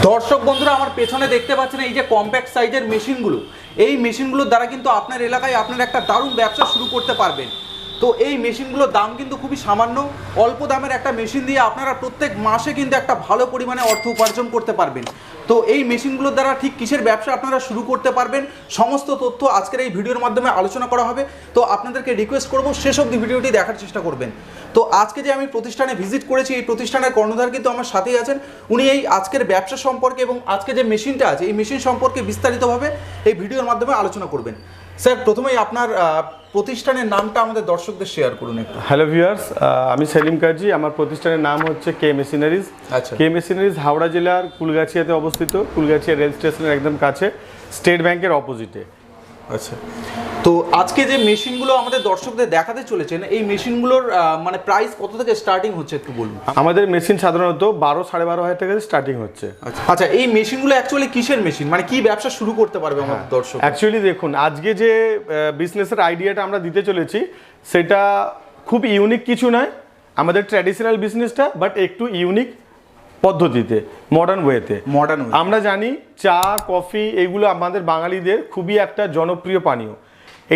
দর্শক বন্ধুরা, আমার পেছনে দেখতে পাচ্ছেন এই যে কম্প্যাক্ট সাইজের মেশিনগুলো এই মেশিনগুলোর দ্বারা কিন্তু আপনার এলাকায় আপনার একটা দারুণ ব্যবসা শুরু করতে পারবেন। তো এই মেশিনগুলোর দাম কিন্তু খুবই সামান্য। অল্প দামের একটা মেশিন দিয়ে আপনারা প্রত্যেক মাসে কিন্তু একটা ভালো পরিমাণে অর্থ উপার্জন করতে পারবেন। তো এই মেশিনগুলোর দ্বারা ঠিক কিসের ব্যবসা আপনারা শুরু করতে পারবেন, সমস্ত তথ্য আজকের এই ভিডিওর মাধ্যমে আলোচনা করা হবে। তো আপনাদেরকে রিকোয়েস্ট করব, শেষ অবধি ভিডিওটি দেখার চেষ্টা করবেন। তো আজকে যে আমি প্রতিষ্ঠানে ভিজিট করেছি, এই প্রতিষ্ঠানের কর্ণধার কিন্তু আমার সাথেই আছেন। উনি এই আজকের ব্যবসা সম্পর্কে এবং আজকে যে মেশিনটা আছে, এই মেশিন সম্পর্কে বিস্তারিতভাবে এই ভিডিওর মাধ্যমে আলোচনা করবেন। স্যার প্রথমেই আপনার প্রতিষ্ঠানের নামটা আমাদের দর্শকদের শেয়ার করুন একটু। হ্যালো ভিউয়ার্স আমি সেলিম কাজী আমার প্রতিষ্ঠানের নাম হচ্ছে কে মেশিনারিজ আচ্ছা। কে মেশিনারিজ হাওড়া জেলার কুলগাছিয়াতে অবস্থিত কুলগাছিয়া রেল স্টেশনের একদম কাছে স্টেট ব্যাংকের অপোজিটে আচ্ছা। তো আজকে যে মেশিনগুলো আমাদের দর্শকদের দেখাতে চলেছেন এই মেশিনগুলোর মানে প্রাইস কত থেকে স্টার্টিং হচ্ছে একটু বলুন? আমাদের মেশিন সাধারণত বারো সাড়ে বারো হাজার টাকা স্টার্টিং হচ্ছে। আচ্ছা। এই মেশিনগুলো অ্যাকচুয়ালি কিসের মেশিন? মানে কি ব্যবসা শুরু করতে পারবে আমাদের দর্শক? অ্যাকচুয়ালি দেখুন আজকে যে বিজনেসের আইডিয়াটা আমরা দিতে চলেছি সেটা খুব ইউনিক কিছু নয়। আমাদের ট্র্যাডিশনাল বিজনেসটা বাট একটু ইউনিক পদ্ধতিতে মডার্ন ওয়েতে মডার্ন আমরা জানি চা কফি এগুলো আমাদের বাঙালিদের খুবই একটা জনপ্রিয় পানীয়।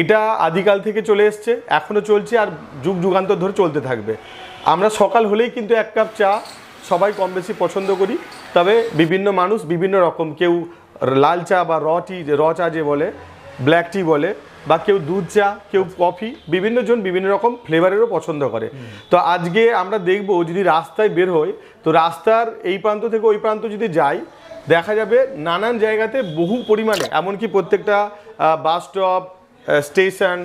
এটা আদিকাল থেকে চলে এসছে এখনও চলছে আর যুগ যুগান্তর ধরে চলতে থাকবে। আমরা সকাল হলেই কিন্তু এক কাপ চা সবাই কম বেশি পছন্দ করি। তবে বিভিন্ন মানুষ বিভিন্ন রকম কেউ লাল চা বা র টি র চা যে বলে ব্ল্যাক টি বলে বা কেউ দুধ চা কেউ কফি বিভিন্ন জন বিভিন্ন রকম ফ্লেভারেরও পছন্দ করে। তো আজকে আমরা দেখব যদি রাস্তায় বের হই তো রাস্তার এই প্রান্ত থেকে ওই প্রান্ত যদি যাই দেখা যাবে নানান জায়গাতে বহু পরিমাণে এমনকি প্রত্যেকটা bus stop station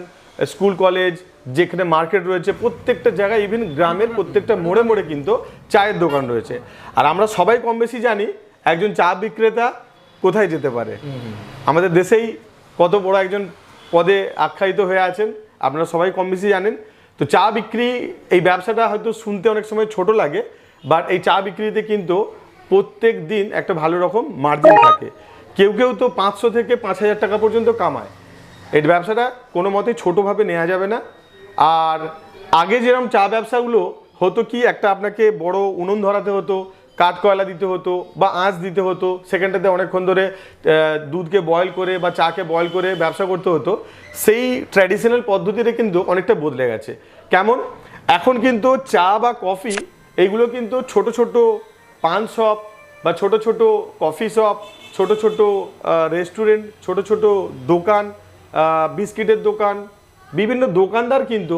school college যেখানে মার্কেট রয়েছে প্রত্যেকটা জায়গায় ইভেন গ্রামের প্রত্যেকটা মোড়ে মোড়ে কিন্তু চায়ের দোকান রয়েছে। আর আমরা সবাই কম বেশি জানি একজন চা বিক্রেতা কোথায় যেতে পারে। আমাদের দেশেই কত বড় একজন পদে আখ্যায়িত হয়ে আছেন। আপনারা সবাই কম বেশি জানেন। তো চা বিক্রি, এই ব্যবসাটা হয়তো শুনতে অনেক সময় ছোট লাগে বাট এই চা বিক্রিতে কিন্তু প্রত্যেক দিন একটা ভালো রকম মার্জিন থাকে। কেউ কেউ তো পাঁচশো থেকে পাঁচ হাজার টাকা পর্যন্ত কামায়। এই ব্যবসাটা কোনো মতেই ছোটোভাবে নেওয়া যাবে না। আর আগে যেরকম চা ব্যবসাগুলো হতো কি, একটা আপনাকে বড় উনুন ধরাতে হতো কাঠ কয়লা দিতে হতো বা আঁচ দিতে হতো সেখানটাতে অনেকক্ষণ ধরে দুধকে বয়েল করে বা চাকে বয়েল করে ব্যবসা করতে হতো, সেই ট্র্যাডিশনাল পদ্ধতিটা কিন্তু অনেকটা বদলে গেছে। কেমন? এখন কিন্তু চা বা কফি এইগুলো কিন্তু ছোট ছোট পান শপ বা ছোট ছোট কফি শপ, ছোট ছোট রেস্টুরেন্ট ছোট ছোট দোকান বিস্কিটের দোকান, বিভিন্ন দোকানদার কিন্তু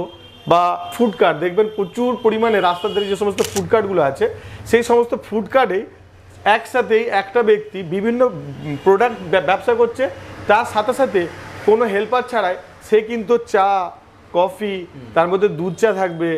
বা ফুডকার্ট দেখবেন প্রচুর পরিমাণে রাস্তার ধারে যে সমস্ত ফুডকার্টগুলো আছে, সেই সমস্ত ফুডকার্টেই একসাথেই একটা ব্যক্তি বিভিন্ন প্রোডাক্ট ব্যবসা করছে, তার সাথে সাথে কোনো হেল্পার ছাড়াই সে কিন্তু চা কফি তার মধ্যে দুধ চা থাকবে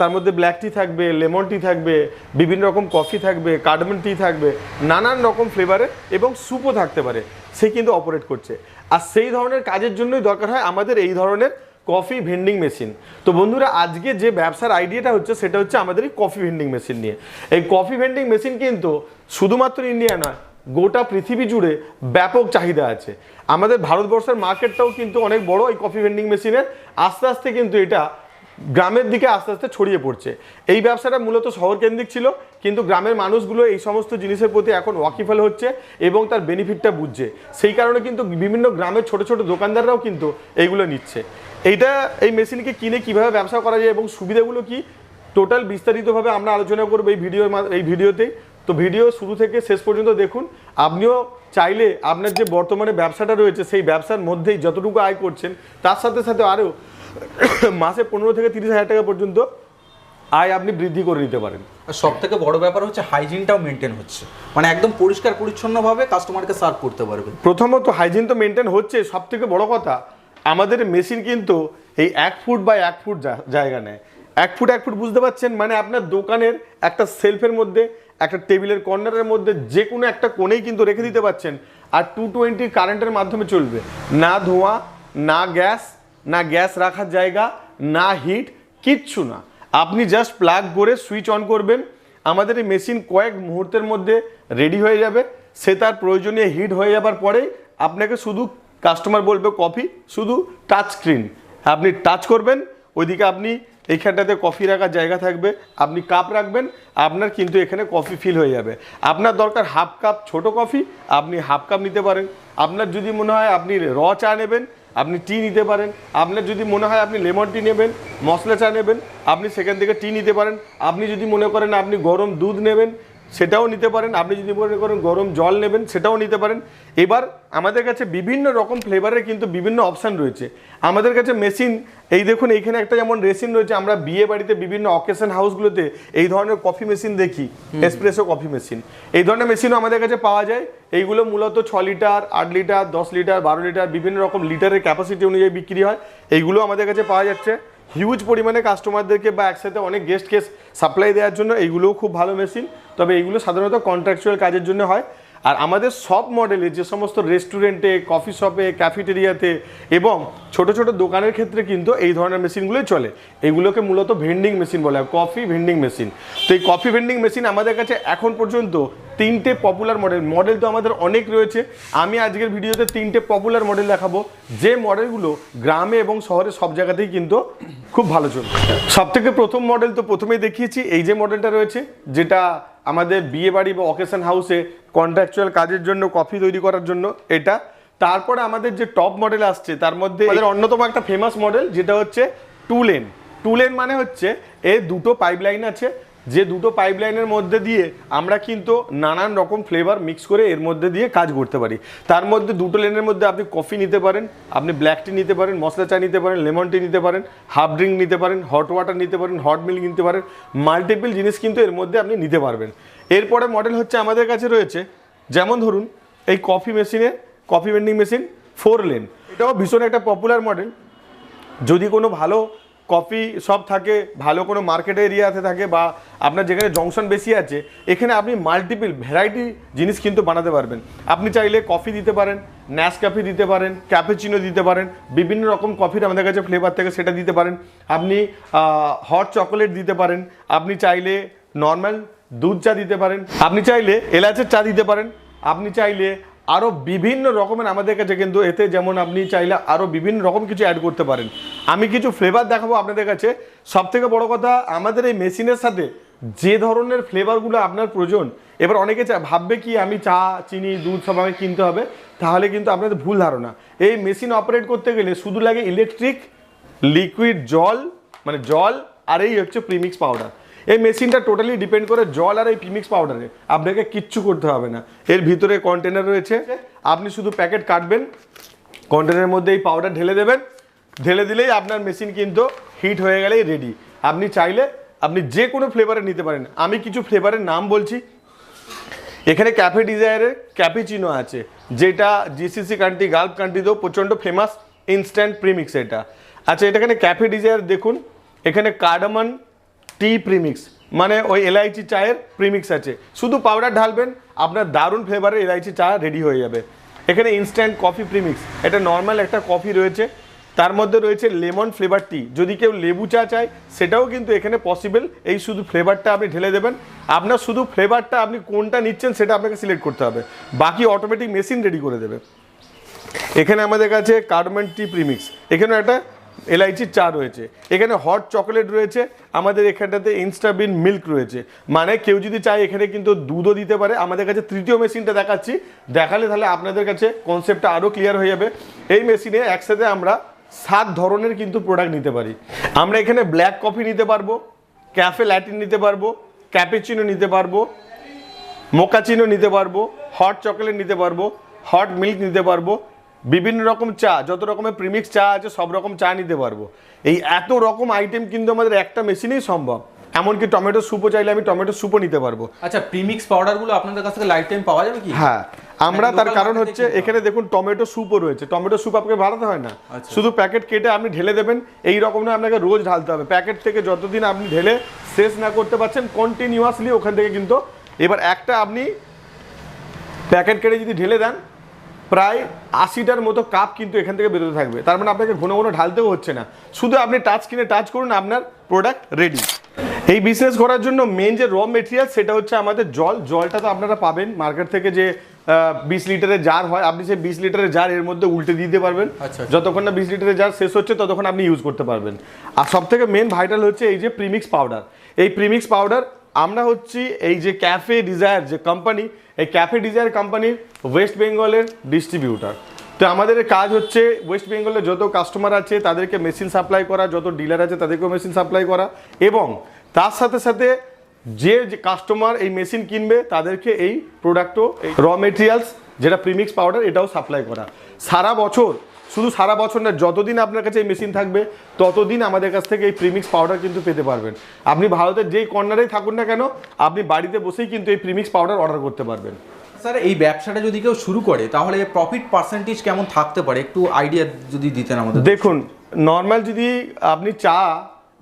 তার মধ্যে ব্ল্যাক টি থাকবে লেমন টি থাকবে, বিভিন্ন রকম কফি থাকবে কার্ডমন টি থাকবে, নানান রকম ফ্লেভারে এবং স্যুপও থাকতে পারে, সে কিন্তু অপারেট করছে। আর সেই ধরনের কাজের জন্যই দরকার হয় আমাদের এই ধরনের কফি ভেন্ডিং মেশিন তো বন্ধুরা, আজকে যে ব্যবসার আইডিয়াটা হচ্ছে, সেটা হচ্ছে আমাদের এই কফি ভেন্ডিং মেশিন নিয়ে। এই কফি ভেন্ডিং মেশিন কিন্তু শুধুমাত্র ইন্ডিয়া নয়, গোটা পৃথিবী জুড়ে ব্যাপক চাহিদা আছে। আমাদের ভারতবর্ষের মার্কেটটাও কিন্তু অনেক বড় এই কফি ভেন্ডিং মেশিনের আস্তে আস্তে কিন্তু এটা গ্রামের দিকে আস্তে আস্তে ছড়িয়ে পড়ছে। এই ব্যবসাটা মূলত শহর কেন্দ্রিক ছিল, কিন্তু গ্রামের মানুষগুলো এই সমস্ত জিনিসের প্রতি এখন ওয়াকিফল হচ্ছে এবং তার বেনিফিটটা বুঝছে। সেই কারণে কিন্তু বিভিন্ন গ্রামের ছোট ছোট দোকানদাররাও কিন্তু এইগুলো নিচ্ছে। এইটা এই মেশিনকে কিনে কীভাবে ব্যবসা করা যায় এবং সুবিধাগুলো কি? টোটাল বিস্তারিতভাবে আমরা আলোচনা করব এই ভিডিওর মা- এই ভিডিওতেই। তো ভিডিও শুরু থেকে শেষ পর্যন্ত দেখুন। আপনিও চাইলে আপনার যে বর্তমানে ব্যবসাটা রয়েছে সেই ব্যবসার মধ্যেই যতটুকু আয় করছেন তার সাথে সাথে আরও মাসে পনেরো থেকে তিরিশ হাজার টাকা পর্যন্ত আয় আপনি বৃদ্ধি করে নিতে পারেন। সব থেকে বড় ব্যাপার হচ্ছে হাইজিনটাও মেনটেন হচ্ছে। মানে একদম পরিষ্কার পরিচ্ছন্নভাবে কাস্টমারকে সার্ভ করতে পারবে। প্রথমত হাইজিন তো মেনটেন হচ্ছে সব থেকে বড় কথা। আমাদের মেশিন কিন্তু এই এক ফুট বা এক ফুট জায়গা নেয়। এক ফুট এক ফুট বুঝতে পারছেন? মানে আপনার দোকানের একটা সেলফের মধ্যে, একটা টেবিলের কর্নারের মধ্যে যে কোনো একটা কোণেই কিন্তু রেখে দিতে পারছেন। আর টু টোয়েন্টি কারেন্টের মাধ্যমে চলবে। না ধোঁয়া, না গ্যাস না গ্যাস রাখার জায়গা, না হিট কিচ্ছু না। আপনি জাস্ট প্লাগ করে সুইচ অন করবেন। আমাদের এই মেশিন কয়েক মুহূর্তের মধ্যে রেডি হয়ে যাবে। সে তার প্রয়োজনীয় হিট হয়ে যাবার পরেই আপনাকে শুধু কাস্টমার বলবে কফি, শুধু টাচ স্ক্রিন আপনি টাচ করবেন, ওইদিকে আপনি এইখানটাতে কফি রাখার জায়গা থাকবে, আপনি কাপ রাখবেন, আপনার কিন্তু এখানে কফি ফিল হয়ে যাবে। আপনার দরকার হাফ কাপ ছোট কফি আপনি হাফ কাপ নিতে পারেন। আপনার যদি মনে হয় আপনি র চা নেবেন, আপনি টি নিতে পারেন। আপনার যদি মনে হয় আপনি লেমন টি নেবেন, মশলা চা নেবেন, আপনি সেখান থেকে টি নিতে পারেন। আপনি যদি মনে করেন আপনি গরম দুধ নেবেন সেটাও নিতে পারেন। আপনি যদি মনে করেন গরম জল নেবেন সেটাও নিতে পারেন। এবার আমাদের কাছে বিভিন্ন রকম ফ্লেভারের কিন্তু বিভিন্ন অপশান রয়েছে। আমাদের কাছে মেশিন এই দেখুন এইখানে একটা যেমন রেসিন রয়েছে আমরা বিয়ে বাড়িতে বিভিন্ন অকেশন হাউসগুলোতে এই ধরনের কফি মেশিন দেখি। এসপ্রেসো কফি মেশিন এই ধরনের মেশিনও আমাদের কাছে পাওয়া যায়। এইগুলো মূলত ছ লিটার আট লিটার দশ লিটার বারো লিটার বিভিন্ন রকম লিটারের ক্যাপাসিটি অনুযায়ী বিক্রি হয়। এইগুলো আমাদের কাছে পাওয়া যাচ্ছে। হিউজ পরিমাণে কাস্টমারদেরকে বা একসাথে অনেক গেস্টকে সাপ্লাই দেওয়ার জন্য এইগুলোও খুব ভালো মেশিন তবে এইগুলো সাধারণত কন্ট্রাকচুয়াল কাজের জন্য হয়। আর আমাদের সব মডেলে যে সমস্ত রেস্টুরেন্টে কফি শপে ক্যাফেটেরিয়াতে এবং ছোট ছোট দোকানের ক্ষেত্রে কিন্তু এই ধরনের মেশিনগুলোই চলে। এগুলোকে মূলত ভেন্ডিং মেশিন বলা হয় কফি ভেন্ডিং মেশিন তো এই কফি ভেন্ডিং মেশিন আমাদের কাছে এখন পর্যন্ত তিনটে পপুলার মডেল মডেল তো আমাদের অনেক রয়েছে। আমি আজকের ভিডিওতে তিনটে পপুলার মডেল দেখাবো। যে মডেলগুলো গ্রামে এবং শহরে সব জায়গাতেই কিন্তু খুব ভালো চলবে সব থেকে প্রথম মডেল তো প্রথমেই দেখিয়েছি। এই যে মডেলটা রয়েছে, যেটা আমাদের বিয়ে বাড়ি বা অকেশন হাউসে কন্ট্রাকচুয়াল কাজের জন্য কফি তৈরি করার জন্য, এটা। তারপরে আমাদের যে টপ মডেল আসছে, তার মধ্যে অন্যতম একটা ফেমাস মডেল যেটা হচ্ছে টু লেন টু লেন মানে হচ্ছে, এ দুটো পাইপলাইন আছে যে দুটো পাইপলাইনের মধ্যে দিয়ে আমরা কিন্তু নানান রকম ফ্লেভার মিক্স করে এর মধ্যে দিয়ে কাজ করতে পারি। তার মধ্যে দুটো লেনের মধ্যে আপনি কফি নিতে পারেন, আপনি ব্ল্যাক টি নিতে পারেন, মশলা চা নিতে পারেন লেমন টি নিতে পারেন হাফ ড্রিঙ্ক নিতে পারেন হট ওয়াটার নিতে পারেন হট মিল্ক নিতে পারেন মাল্টিপল জিনিস কিন্তু এর মধ্যে আপনি নিতে পারবেন। এরপরে মডেল হচ্ছে আমাদের কাছে রয়েছে, যেমন ধরুন এই কফি মেশিনে coffee vending machine four lane এটাও ভীষণ একটা পপুলার মডেল যদি কোনো ভালো কফি সব থাকে, ভালো কোনো মার্কেট এরিয়াতে থাকে বা আপনার যেখানে জংশন বেশি আছে, এখানে আপনি মাল্টিপল ভ্যারাইটি জিনিস কিন্তু বানাতে পারবেন। আপনি চাইলে কফি দিতে পারেন ন্যাস কফি দিতে পারেন ক্যাপেচিনো দিতে পারেন, বিভিন্ন রকম কফির আমাদের কাছে ফ্লেভার থেকে, সেটা দিতে পারেন। আপনি হট চকোলেট দিতে পারেন, আপনি চাইলে নর্মাল দুধ চা দিতে পারেন, আপনি চাইলে এলাচের চা দিতে পারেন, আপনি চাইলে আরও বিভিন্ন রকমের আমাদের কাছে কিন্তু এতে যেমন আপনি চাইলে আরও বিভিন্ন রকম কিছু অ্যাড করতে পারেন। আমি কিছু ফ্লেভার দেখাবো আপনাদের কাছে। সব থেকে বড় কথা, আমাদের এই মেশিনের সাথে যে ধরনের ফ্লেভারগুলো আপনার প্রয়োজন, এবার অনেকে ভাববে কি আমি চা, চিনি, দুধ সব আমাকে কিনতে হবে, তাহলে কিন্তু আপনাদের ভুল ধারণা। এই মেশিন অপারেট করতে গেলে শুধু লাগে ইলেকট্রিক লিকুইড জল মানে জল, আর এই হচ্ছে প্রিমিক্স পাউডার এই মেশিনটা টোটালি ডিপেন্ড করে জল আর এই পিমিক্স পাউডারে আপনাকে কিচ্ছু করতে হবে না। এর ভিতরে কন্টেনার রয়েছে। আপনি শুধু প্যাকেট কাটবেন। কন্টেনারের মধ্যে এই পাউডার ঢেলে দেবেন। ঢেলে দিলেই আপনার মেশিন কিন্তু হিট হয়ে গেলেই রেডি আপনি চাইলে আপনি যে কোনো ফ্লেভারে নিতে পারেন। আমি কিছু ফ্লেভারের নাম বলছি। এখানে ক্যাফে ডিজায়ারের ক্যাপিচিনো আছে। যেটা জিসিসি কান্ট্রি গালফ কান্ট্রিতেও প্রচণ্ড ফেমাস ইনস্ট্যান্ট প্রিমিক্স এটা। আচ্ছা এটা এখানে ক্যাফে ডিজায়ার দেখুন। এখানে কার্ডামন টি প্রিমিক্স মানে ওই এলাইচি চায়ের প্রিমিক্স আছে। শুধু পাউডার ঢালবেন, আপনার দারুণ ফ্লেভারের এলাইচি চা রেডি হয়ে যাবে। এখানে ইনস্ট্যান্ট কফি প্রিমিক্স এটা নর্মাল একটা কফি রয়েছে। তার মধ্যে রয়েছে লেমন ফ্লেভার টি যদি কেউ লেবু চা চায়, সেটাও কিন্তু এখানে পসিবল এই শুধু ফ্লেভারটা আপনি ঢেলে দেবেন। আপনার শুধু ফ্লেভারটা আপনি কোনটা নিচ্ছেন, সেটা আপনাকে সিলেক্ট করতে হবে। বাকি অটোমেটিক মেশিন রেডি করে দেবে। এখানে আমাদের কাছে কার্ডমেন টি প্রিমিক্স এখানে একটা এলআইচির চা রয়েছে। এখানে হট চকোলেট রয়েছে, আমাদের এখানটাতে ইনস্টাবিন মিল্ক রয়েছে। মানে কেউ যদি চায় এখানে কিন্তু দুধও দিতে পারে। আমাদের কাছে তৃতীয় মেশিনটা দেখাচ্ছি। দেখালে তাহলে আপনাদের কাছে কনসেপ্টটা আরও ক্লিয়ার হয়ে যাবে। এই মেশিনে একসাথে আমরা সাত ধরনের কিন্তু প্রোডাক্ট নিতে পারি। আমরা এখানে ব্ল্যাক কফি নিতে পারব ক্যাফে ল্যাটিন নিতে পারব ক্যাপেচিনো নিতে পারব মোকাচিনো নিতে পারব হট চকোলেট নিতে পারব হট মিল্ক নিতে পারব বিভিন্ন রকম চা যত রকমের প্রিমিক্স চা আছে সব রকম চা নিতে পারব। এই এত রকম আইটেম কিন্তু আমাদের একটা মেশিনেই সম্ভব। এমনকি টমেটো স্যুপও চাইলে আমি টমেটো স্যুপও নিতে পারব। আচ্ছা প্রিমিক্স পাউডারগুলো আপনাদের কাছ থেকে লাইফ টাইম পাওয়া যাবে কি? হ্যাঁ আমরা মানে তার কারণ হচ্ছে এখানে দেখুন টমেটো স্যুপও রয়েছে। টমেটো স্যুপ আপনাকে বানাতে হয় না। আচ্ছা। শুধু প্যাকেট কেটে আপনি ঢেলে দেবেন এই রকম না আপনাকে রোজ ঢালতে হবে। প্যাকেট থেকে যতদিন আপনি ঢেলে শেষ না করতে পারছেন কন্টিনিউয়াসলি ওখান থেকে কিন্তু এবার একটা আপনি প্যাকেট কেটে যদি ঢেলে দেন প্রায় আশিটার মতো কাপ কিন্তু এখান থেকে বেরোতে থাকবে। তার মানে আপনাকে ঘন ঘন ঢালতেও হচ্ছে না। শুধু আপনি টাচ কিনে টাচ করুন আপনার প্রোডাক্ট রেডি এই বিজনেস করার জন্য মেন যে র মেটেরিয়াল সেটা হচ্ছে আমাদের জল। জলটা তো আপনারা পাবেন। মার্কেট থেকে যে বিশ লিটারের জার হয় আপনি সেই বিশ লিটারের জার এর মধ্যে উল্টে দিতে পারবেন। আচ্ছা, আচ্ছা। যতক্ষণ না বিশ লিটারের জার শেষ হচ্ছে ততক্ষণ আপনি ইউজ করতে পারবেন। আর সব থেকে মেন ভাইটাল হচ্ছে এই যে প্রিমিক্স পাউডার এই প্রিমিক্স পাউডার আমরা হচ্ছি এই যে ক্যাফে ডিজায়ার যে কোম্পানি এই ক্যাফে ডিজায়ার কোম্পানির ওয়েস্ট বেঙ্গলের ডিস্ট্রিবিউটার তো আমাদের কাজ হচ্ছে ওয়েস্ট বেঙ্গলের যত কাস্টমার আছে, তাদেরকে মেশিন সাপ্লাই করা, যত ডিলার আছে, তাদেরকেও মেশিন সাপ্লাই করা এবং তার সাথে সাথে যে কাস্টমার এই মেশিন কিনবে, তাদেরকে এই প্রোডাক্টও র মেটেরিয়ালস যেটা প্রিমিক্স পাউডার এটাও সাপ্লাই করা। সারা বছর শুধু সারা বছর না যতদিন আপনার কাছে এই মেশিন থাকবে ততদিন আমাদের কাছ থেকে এই প্রিমিক্স পাউডার কিন্তু পেতে পারবেন। আপনি ভারতের যেই কর্নারেই থাকুন না কেন আপনি বাড়িতে বসেই কিন্তু এই প্রিমিক্স পাউডার অর্ডার করতে পারবেন। স্যার এই ব্যবসাটা যদি কেউ শুরু করে তাহলে প্রফিট পার্সেন্টেজ কেমন থাকতে পারে? একটু আইডিয়া যদি দিতেন আমাদের। দেখুন নর্মাল যদি আপনি চা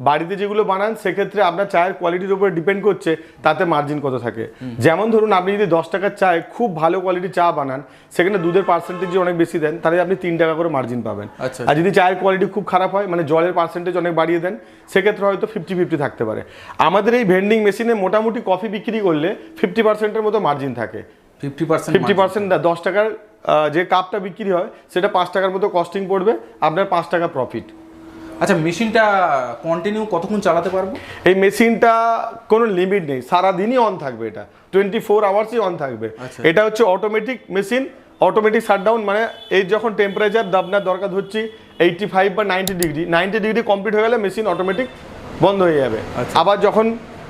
বাড়িতে যেগুলো বানান সেক্ষেত্রে আপনার চায়ের কোয়ালিটির উপরে ডিপেন্ড করছে তাতে মার্জিন কত থাকে। যেমন ধরুন আপনি যদি দশ টাকার চায় খুব ভালো কোয়ালিটির চা বানান সেখানে দুধের পার্সেন্টেজ অনেক বেশি দেন তাহলে আপনি তিন টাকা করে মার্জিন পাবেন। আচ্ছা। আর যদি চায়ের কোয়ালিটি খুব খারাপ হয় মানে জলের পার্সেন্টেজ অনেক বাড়িয়ে দেন সেক্ষেত্রে হয়তো ফিফটি ফিফটি থাকতে পারে। আমাদের এই ভেন্ডিং মেশিনে মোটামুটি কফি বিক্রি করলে ফিফটি পার্সেন্টের মতো মার্জিন থাকে। ফিফটি পার্সেন্ট ফিফটি পার্সেন্ট দশ টাকার যে কাপটা বিক্রি হয় সেটা পাঁচ টাকার মতো কস্টিং পড়বে আপনার পাঁচ টাকা প্রফিট আচ্ছা মেশিনটা কন্টিনিউ কতক্ষণ চালাতে পারব? এই মেশিনটা কোনো লিমিট নেই সারাদিনই অন থাকবে এটা টোয়েন্টি ফোর আওয়ার্সই অন থাকবে। আচ্ছা। এটা হচ্ছে অটোমেটিক মেশিন অটোমেটিক শাটডাউন মানে এই যখন টেম্পারেচার আপনার দরকার হচ্ছে এইটটি ফাইভ বা ninety degree ninety degree complete হয়ে গেলে মেশিন অটোমেটিক বন্ধ হয়ে যাবে। আচ্ছা। আবার যখন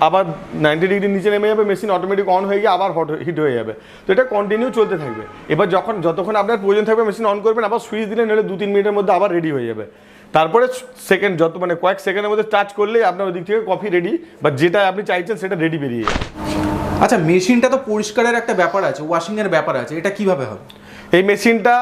আবার নাইনটি ডিগ্রি নিচে নেমে যাবে মেশিন অটোমেটিক অন হয়ে গিয়ে আবার হট হিট হয়ে যাবে। তো এটা কন্টিনিউ চলতে থাকবে। এবার যখন যতক্ষণ আপনার প্রয়োজন থাকবে মেশিন অন করবেন আবার সুইচ দিলে নিলে দু তিন মিনিটের মধ্যে আবার রেডি হয়ে যাবে। তারপরে সেকেন্ড যত মানে কয়েক সেকেন্ডের মধ্যে টাচ করলেই আপনার ওই দিক থেকে কফি রেডি বা যেটা আপনি চাইছেন সেটা রেডি বেরিয়ে আচ্ছা মেশিনটা তো পরিষ্কারের একটা ব্যাপার আছে ওয়াশিংয়ের ব্যাপার আছে এটা কীভাবে হবে? এই মেশিনটা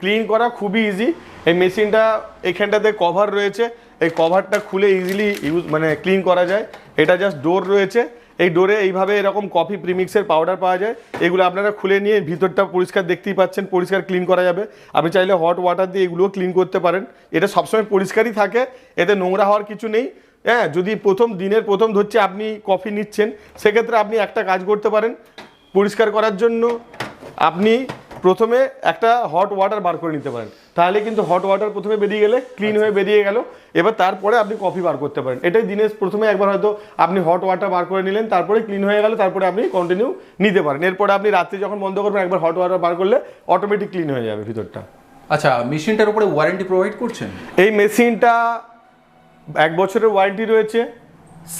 ক্লিন করা খুবই ইজি এই মেশিনটা এখানটাতে কভার রয়েছে এই কভারটা খুলে ইজিলি ইউজ মানে ক্লিন করা যায়। এটা জাস্ট ডোর রয়েছে এই ডোরে এইভাবে এরকম কফি প্রিমিক্সের পাউডার পাওয়া যায়। এগুলো আপনারা খুলে নিয়ে ভিতরটা পরিষ্কার দেখতেই পাচ্ছেন, পরিষ্কার ক্লিন করা যাবে। আপনি চাইলে হট ওয়াটার দিয়ে এগুলোও ক্লিন করতে পারেন। এটা সবসময় পরিষ্কারই থাকে, এতে নোংরা হওয়ার কিছু নেই। হ্যাঁ যদি প্রথম দিনের প্রথম ধরছে আপনি কফি নিচ্ছেন, সেক্ষেত্রে আপনি একটা কাজ করতে পারেন, পরিষ্কার করার জন্য আপনি প্রথমে একটা হট ওয়াটার বার করে নিতে পারেন। তাহলে কিন্তু হট ওয়াটার প্রথমে বেরিয়ে গেলে ক্লিন হয়ে বেরিয়ে গেল। এবার তারপরে আপনি কফি বার করতে পারেন। এটাই দিনের প্রথমে একবার হয়তো আপনি হট ওয়াটার বার করে নিলেন তারপরে ক্লিন হয়ে গেল তারপরে আপনি কন্টিনিউ নিতে পারেন। এরপরে আপনি রাত্রে যখন বন্ধ করবেন একবার হট ওয়াটার বার করলে অটোমেটিক ক্লিন হয়ে যাবে ভিতরটা। আচ্ছা মেশিনটার উপরে ওয়ারেন্টি প্রোভাইড করছেন? এই মেশিনটা এক বছরের ওয়ারেন্টি রয়েছে।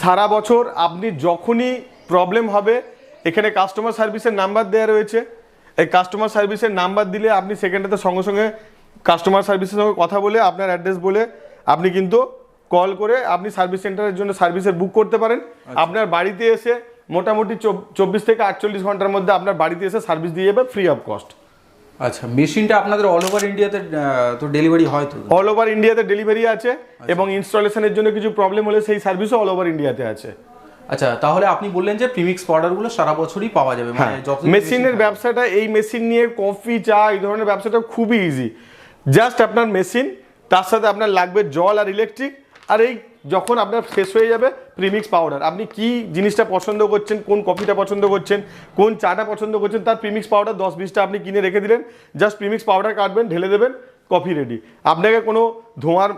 সারা বছর আপনি যখনই প্রবলেম হবে এখানে কাস্টমার সার্ভিসের নাম্বার দেওয়া রয়েছে। এই কাস্টমার সার্ভিসের নাম্বার দিলে আপনি সেকেন্ডটাতে সঙ্গে সঙ্গে কাস্টমার সার্ভিসের সঙ্গে কথা বলে আপনার অ্যাড্রেস বলে আপনি কিন্তু কল করে আপনি সার্ভিস সেন্টারের জন্য সার্ভিসের বুক করতে পারেন। আপনার বাড়িতে এসে মোটামুটি চব্বিশ থেকে আটচল্লিশ ঘণ্টার মধ্যে আপনার বাড়িতে এসে সার্ভিস দিয়ে যাবে ফ্রি অফ কস্ট আচ্ছা মেশিনটা আপনাদের অল ওভার ইন্ডিয়াতে তো ডেলিভারি হয় তো? অল ওভার ইন্ডিয়াতে ডেলিভারি আছে এবং ইনস্টলেশনের জন্য কিছু প্রবলেম হলে সেই সার্ভিসও অল ওভার ইন্ডিয়াতে আছে। আচ্ছা তাহলে আপনি বললেন যে প্রিমিক্স পাউডারগুলো সারা বছরই পাওয়া যাবে মানে হ্যাঁ মেশিনের ব্যবসাটা এই মেশিন নিয়ে কফি চা এই ধরনের ব্যবসাটা খুবই ইজি জাস্ট আপনার মেশিন তার সাথে আপনার লাগবে জল আর ইলেকট্রিক আর এই যখন আপনার শেষ হয়ে যাবে প্রিমিক্স পাউডার আপনি কি জিনিসটা পছন্দ করছেন কোন কফিটা পছন্দ করছেন কোন চাটা পছন্দ করছেন তার প্রিমিক্স পাউডার দশ বিশটা আপনি কিনে রেখে দিলেন। জাস্ট প্রিমিক্স পাউডার কাটবেন ঢেলে দেবেন কফি রেডি আপনাকে কোনো ধোঁয়ার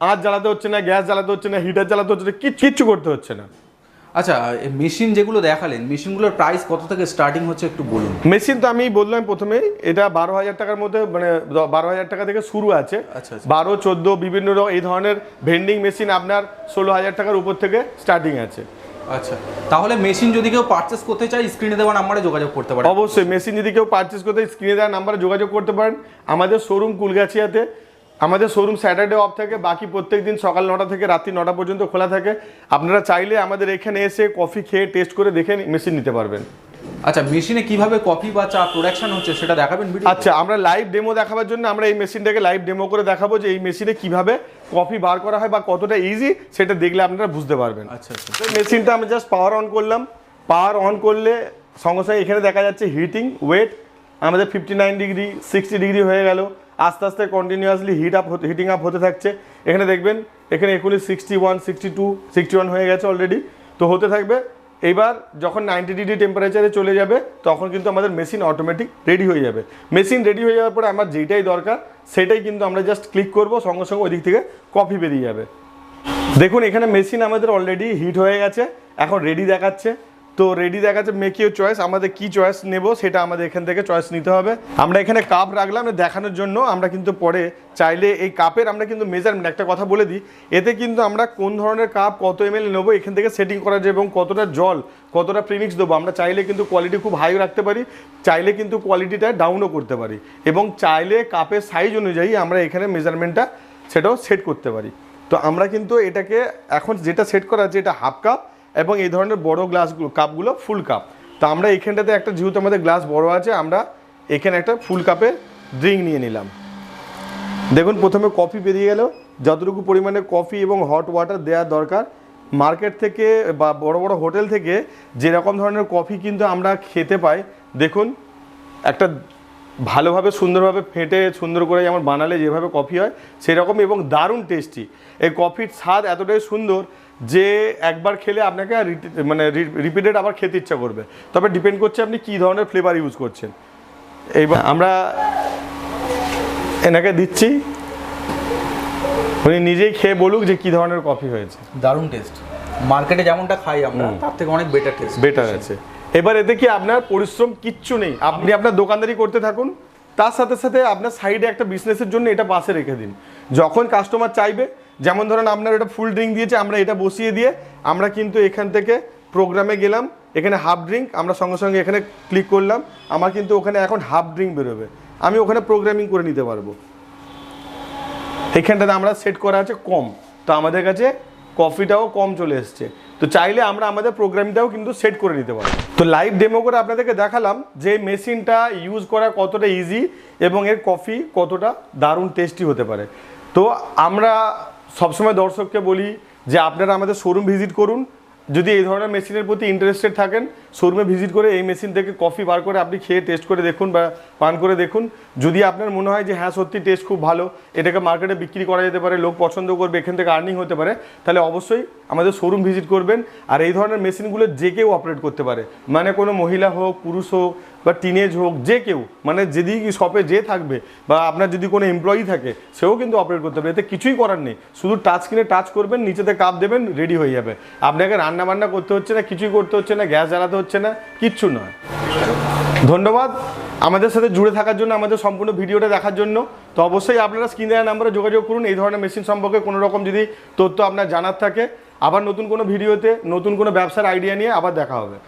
আঁচ জ্বালাতে হচ্ছে না গ্যাস জ্বালাতে হচ্ছে না হিটার জ্বালাতে হচ্ছে না কিচ্ছু করতে হচ্ছে না। আচ্ছা মেশিন যেগুলো দেখালেন মেশিনগুলোর প্রাইস কত থেকে স্টার্টিং হচ্ছে একটু বলুন? মেশিন তো আমি বললাম প্রথমেই এটা বারো হাজার টাকার মধ্যে মানে বারো হাজার টাকা থেকে শুরু আছে। আচ্ছা, আচ্ছা। বারো চোদ্দ বিভিন্ন এই ধরনের ভেন্ডিং মেশিন আপনার ষোলো হাজার টাকার উপর থেকে স্টার্টিং আছে। আচ্ছা তাহলে মেশিন যদি কেউ পারচেস করতে চায় স্ক্রিনে দেওয়া নাম্বারে যোগাযোগ করতে পারে অবশ্যই মেশিন যদি কেউ পারচেস করতে স্ক্রিনে দেওয়ার নাম্বারে যোগাযোগ করতে পারেন। আমাদের শোরুম কুলগাছিয়াতে আমাদের শোরুম স্যাটারডে অফ থাকে বাকি প্রত্যেক দিন সকাল নটা থেকে রাত্রি নটা পর্যন্ত খোলা থাকে। আপনারা চাইলে আমাদের এখানে এসে কফি খেয়ে টেস্ট করে দেখে মেশিন নিতে পারবেন। আচ্ছা মেশিনে কীভাবে কফি বা চা প্রোডাকশন হচ্ছে সেটা দেখাবেন ভিডিও আচ্ছা আমরা লাইভ ডেমো দেখাবার জন্য আমরা এই মেশিনটাকে লাইভ ডেমো করে দেখাবো যে এই মেশিনে কীভাবে কফি বার করা হয় বা কতটা ইজি সেটা দেখলে আপনারা বুঝতে পারবেন। আচ্ছা আচ্ছা। মেশিনটা আমরা জাস্ট পাওয়ার অন করলাম। পাওয়ার অন করলে সঙ্গে সঙ্গে এখানে দেখা যাচ্ছে হিটিং ওয়েট আমাদের fifty nine degree sixty degree হয়ে গেল। আস্তে আস্তে continuously heat up heating up হতে থাকছে। এখানে দেখবেন, এখানে এখনই sixty one sixty two sixty one হয়ে গেছে অলরেডি তো হতে থাকবে এইবার যখন নাইনটি ডিগ্রি টেম্পারেচারে চলে যাবে, তখন কিন্তু আমাদের মেশিন অটোমেটিক রেডি হয়ে যাবে। মেশিন রেডি হয়ে যাওয়ার পরে আমার যেটাই দরকার, সেটাই কিন্তু আমরা জাস্ট ক্লিক করব, সঙ্গে সঙ্গে ওই দিক থেকে কফি বেরিয়ে যাবে। দেখুন, এখানে মেশিন আমাদের অলরেডি হিট হয়ে গেছে, এখন রেডি দেখাচ্ছে। তো রেডি দেখাচ্ছে মেক ইউর চয়েস আমাদের কি চয়েস নেব সেটা আমাদের এখান থেকে চয়েস নিতে হবে। আমরা এখানে কাপ রাখলাম দেখানোর জন্য। আমরা কিন্তু পরে চাইলে এই কাপের আমরা কিন্তু মেজারমেন্ট একটা কথা বলে দিই, এতে কিন্তু আমরা কোন ধরনের কাপ কত এম এল নেব, এখান থেকে সেটিং করা যায় এবং কতটা জল, কতটা প্রিমিক্স দেবো। আমরা চাইলে কিন্তু কোয়ালিটি খুব হাই রাখতে পারি, চাইলে কিন্তু কোয়ালিটিটা ডাউনও করতে পারি এবং চাইলে কাপের সাইজ অনুযায়ী আমরা এখানে মেজারমেন্টটা সেটাও সেট করতে পারি। তো আমরা কিন্তু এটাকে এখন যেটা সেট করা আছে, এটা হাফ কাপ এবং এই ধরনের বড় গ্লাসগুলো কাপগুলো ফুল কাপ তো আমরা এখানটাতে একটা, যেহেতু আমাদের গ্লাস বড় আছে, আমরা এখানে একটা ফুল কাপে ড্রিঙ্ক নিয়ে নিলাম। দেখুন, প্রথমে কফি বেরিয়ে গেল। যতটুকু পরিমাণে কফি এবং হট ওয়াটার দেওয়া দরকার মার্কেট থেকে বা বড় বড় হোটেল থেকে যেরকম ধরনের কফি কিন্তু আমরা খেতে পাই, দেখুন, একটা ভালোভাবে, সুন্দরভাবে ফেটে, সুন্দর করে যেমন বানালে যেভাবে কফি হয়, সেরকম এবং দারুণ টেস্টি এই কফির স্বাদ এতটাই সুন্দর যে একবার খেলে আপনাকে মানে রিপিটেড আবার খেতে ইচ্ছা করবে। তবে ডিপেন্ড করছে আপনি কী ধরনের ফ্লেভার ইউজ করছেন। এইবার আমরা এনাকে দিচ্ছি। উনি নিজেই খেয়ে বলুক যে কী ধরনের কফি হয়েছে। দারুণ টেস্ট মার্কেটে যেমনটা খাই আমরা তার থেকে অনেক বেটার টেস্ট বেটার আছে। এবার এতে কি আপনার পরিশ্রম কিচ্ছু নেই। আপনি আপনার দোকানদারি করতে থাকুন। তার সাথে সাথে আপনার সাইডে একটা বিজনেসের জন্য এটা পাশে রেখে দিন। যখন কাস্টমার চাইবে যেমন ধরেন আপনার এটা ফুল ড্রিঙ্ক দিয়েছে, আমরা এটা বসিয়ে দিয়ে আমরা কিন্তু এখান থেকে প্রোগ্রামে গেলাম, এখানে হাফ ড্রিঙ্ক আমরা সঙ্গে সঙ্গে এখানে ক্লিক করলাম, আমার কিন্তু ওখানে এখন হাফ ড্রিঙ্ক বেরোবে। আমি ওখানে প্রোগ্রামিং করে নিতে পারব। এখানটাতে আমরা সেট করা আছে কম। তো আমাদের কাছে কফিটাও কম চলে এসছে। তো চাইলে আমরা আমাদের প্রোগ্রামটাও কিন্তু সেট করে নিতে পারি তো লাইভ ডেমো করে আপনাদেরকে দেখালাম যে মেশিনটা ইউজ করা কতটা ইজি এবং এর কফি কতটা দারুণ টেস্টি হতে পারে। তো আমরা সবসময় দর্শককে বলি যে আপনারা আমাদের শোরুম ভিজিট করুন। যদি এই ধরনের মেশিনের প্রতি ইন্টারেস্টেড থাকেন শোরুমে ভিজিট করে এই মেশিন থেকে কফি বার করে আপনি খেয়ে টেস্ট করে দেখুন বা পান করে দেখুন। যদি আপনার মনে হয় যে হ্যাঁ সত্যি টেস্ট খুব ভালো, এটাকে মার্কেটে বিক্রি করা যেতে পারে, লোক পছন্দ করবে, এখান থেকে আর্নিং হতে পারে, তাহলে অবশ্যই আমাদের শোরুম ভিজিট করবেন। আর এই ধরনের মেশিনগুলো যে কেউ অপারেট করতে পারে। মানে কোনো মহিলা হোক, পুরুষ হোক বা টিনেজ হোক, যে কেউ মানে যদি শপে যে থাকবে বা আপনার যদি কোনো এমপ্লয়ি থাকে, সেও কিন্তু অপারেট করতে পারে। এতে কিছুই করার নেই। শুধু টাচ কিনে টাচ করবেন, নিচেতে কাপ দেবেন রেডি হয়ে যাবে। আপনাকে রান্না বান্না করতে হচ্ছে না, কিছুই করতে হচ্ছে না, গ্যাস জ্বালাতে হচ্ছে না, কিচ্ছু নয়। ধন্যবাদ আমাদের সাথে জুড়ে থাকার জন্য, আমাদের সম্পূর্ণ ভিডিওটা দেখার জন্য। তো অবশ্যই আপনারা স্ক্রিন দেওয়া নাম্বারে যোগাযোগ করুন। এই ধরনের মেশিন সম্পর্কে কোনো রকম যদি তথ্য আপনার জানার থাকে, আবার নতুন কোনো ভিডিওতে, নতুন কোনো ব্যবসার আইডিয়া নিয়ে আবার দেখা হবে।